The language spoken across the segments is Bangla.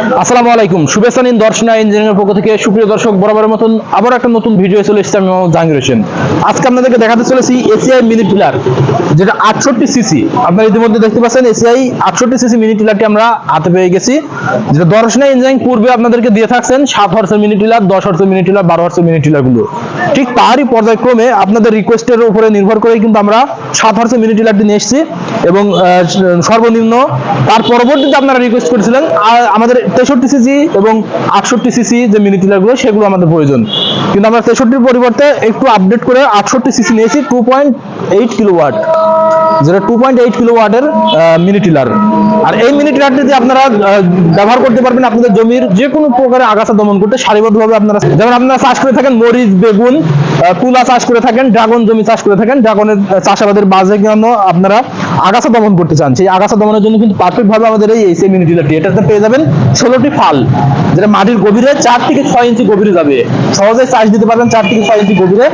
আসসালামু আলাইকুম। শুভেচ্ছা নিন দর্শনা ইঞ্জিনিয়ারিং পক্ষ থেকে। সুপ্রিয় দর্শক, বরাবরের মতন আবার একটা নতুন ভিডিও চলে এসেছে আমি জাহাঙ্গীর হোসেন। আজকে আপনাদেরকে দেখাতে চলেছি এসিআই মিনি টিলার যেটা আটষট্টি সিসি আপনারা ইতিমধ্যে দেখতে পাচ্ছেন এসিআই আটষট্টি সিসি মিনি টিলারটি আমরা হাতে পেয়ে গেছি। যেটা দর্শনা ইঞ্জিনিয়ারিং পূর্বে আপনাদেরকে দিয়ে থাকছেন সাত হর্সের মিনি টিলার দশ হর্সের মিনি টিলার বারো হর্সের মিনি টিলারগুলো। ঠিক তারই পর্যায়ক্রমে আপনাদের রিকোয়েস্টের উপরে নির্ভর করে কিন্তু আমরা সাত হর্সের মিনি টিলারটি নিয়ে এসেছি এবং সর্বনিম্ন তার পরবর্তীতে আপনারা রিকোয়েস্ট করেছিলেন আমাদের তেষট্টি সিসি এবং আটষট্টি সিসি যে মিনি টিলারগুলো সেগুলো আমাদের প্রয়োজন। কিন্তু আমরা তেষট্টির পরিবর্তে একটু আপডেট করে আটষট্টি সিসি নিয়েছি two point eight kilo watt যেটা টু পয়েন্ট এইট কিলো ওয়াটের মিনি টিলার আর এই মিনি টিলারটি দিয়ে আপনারা ব্যবহার করতে পারবেন আপনাদের জমির যে কোনো প্রকারের আগাছা দমন করতে, সারিবদ্ধভাবে আপনারা যেমন আপনারা চাষ করে থাকেন মরিচ, বেগুন তুলা চাষ করে থাকেন, ড্রাগন জমি চাষ করে থাকেন। ড্রাগনের চাষাবাদের বাজে জন্য আপনারা আগাছা দমন করতে চান? সেই আগাছা দমনের জন্য কিন্তু পারফেক্ট ভাবে আমাদের এই এসি টিলারটি এটাতে পেয়ে যাবেন ষোলোটি ফাল, যেটা মাটির গভীরে চার থেকে ছয় ইঞ্চি গভীরে যাবে। সহজে চাষ দিতে পারবেন চার থেকে ছয় ইঞ্চি গভীরে।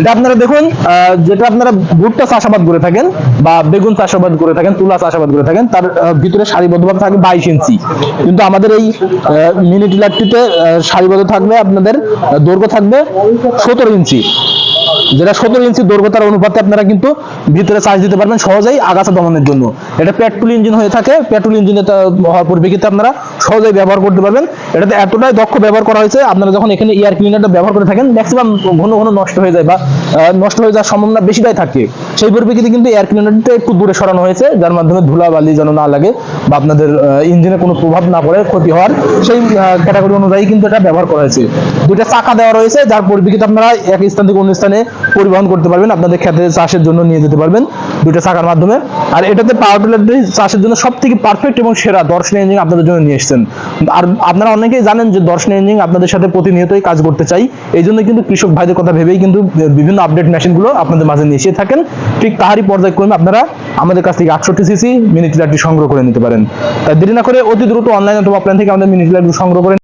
এটা আপনারা দেখুন যেটা আপনারা ভুট্টা চাষাবাদ করে থাকেন বা বেগুন চাষাবাদ করে থাকেন, তুলা চাষাবাদ করে থাকেন, তার ভিতরে সারিবদ্ধভাবে থাকবে বাইশ ইঞ্চি। কিন্তু আমাদের এই মিনি টিলারটিতে সারিবদ্ধ থাকবে আপনাদের দৈর্ঘ্য থাকবে সতেরো ইঞ্চি। যেটা সতেরো ইঞ্চি দৈর্ঘ্যতার অনুপাতে আপনারা কিন্তু ভিতরে চার্জ দিতে পারবেন সহজেই আগাছা দমনের জন্য। এটা পেট্রোল ইঞ্জিন হয়ে থাকে। পেট্রোল ইঞ্জিনে হওয়ার পরিপ্রেক্ষিতে আপনারা সহজেই ব্যবহার করতে পারবেন। এটাতে এতটাই দক্ষ ব্যবহার করা হয়েছে, আপনারা যখন এখানে এয়ার ক্লিনারটা ব্যবহার করে থাকেন ম্যাক্সিমাম ঘন ঘন নষ্ট হয়ে যায় বা নষ্ট হয়ে যাওয়ার সম্ভাবনা বেশিটাই থাকে। সেই পরিপ্রেক্ষিতে কিন্তু এয়ার ক্লিনারটা একটু দূরে সরানো হয়েছে, যার মাধ্যমে ধুলাবালি যেন না লাগে বা আপনাদের ইঞ্জিনে কোনো প্রভাব না পড়ে ক্ষতি হওয়ার সেই ক্যাটাগরি অনুযায়ী কিন্তু এটা ব্যবহার করা হয়েছে। দুইটা চাকা দেওয়া রয়েছে, যার পরিপ্রেক্ষিতে আপনারা এক স্থান থেকে অন্য স্থানে পরিবহন করতে পারবেন, আপনাদের ক্ষেতে চাষের জন্য নিয়ে যেতে পারবেন দুইটা চাকার মাধ্যমে। আর এটাতে পাওয়ার টিলারটি চাষের জন্য সব থেকে পারফেক্ট এবং সেরা দর্শন ইঞ্জিন আপনাদের জন্য নিয়ে এসেছেন। আর আপনারা অনেকেই জানেন যে দর্শন ইঞ্জিন আপনাদের সাথে প্রতিনিয়তই কাজ করতে চাই। এই জন্য কিন্তু কৃষক ভাইদের কথা ভেবেই কিন্তু বিভিন্ন আপডেট মেশিনগুলো আপনাদের মাঝে নিয়ে এসে থাকেন। ঠিক তাহারই পর্যায়ক্রমে আপনারা আমাদের কাছ থেকে আটষট্টি সিসি মিনি টিলারটি সংগ্রহ করে নিতে পারেন। তাই দেরি না করে অতি দ্রুত অনলাইন অথবা অফলাইন থেকে আমাদের মিনি টিলারটি সংগ্রহ করে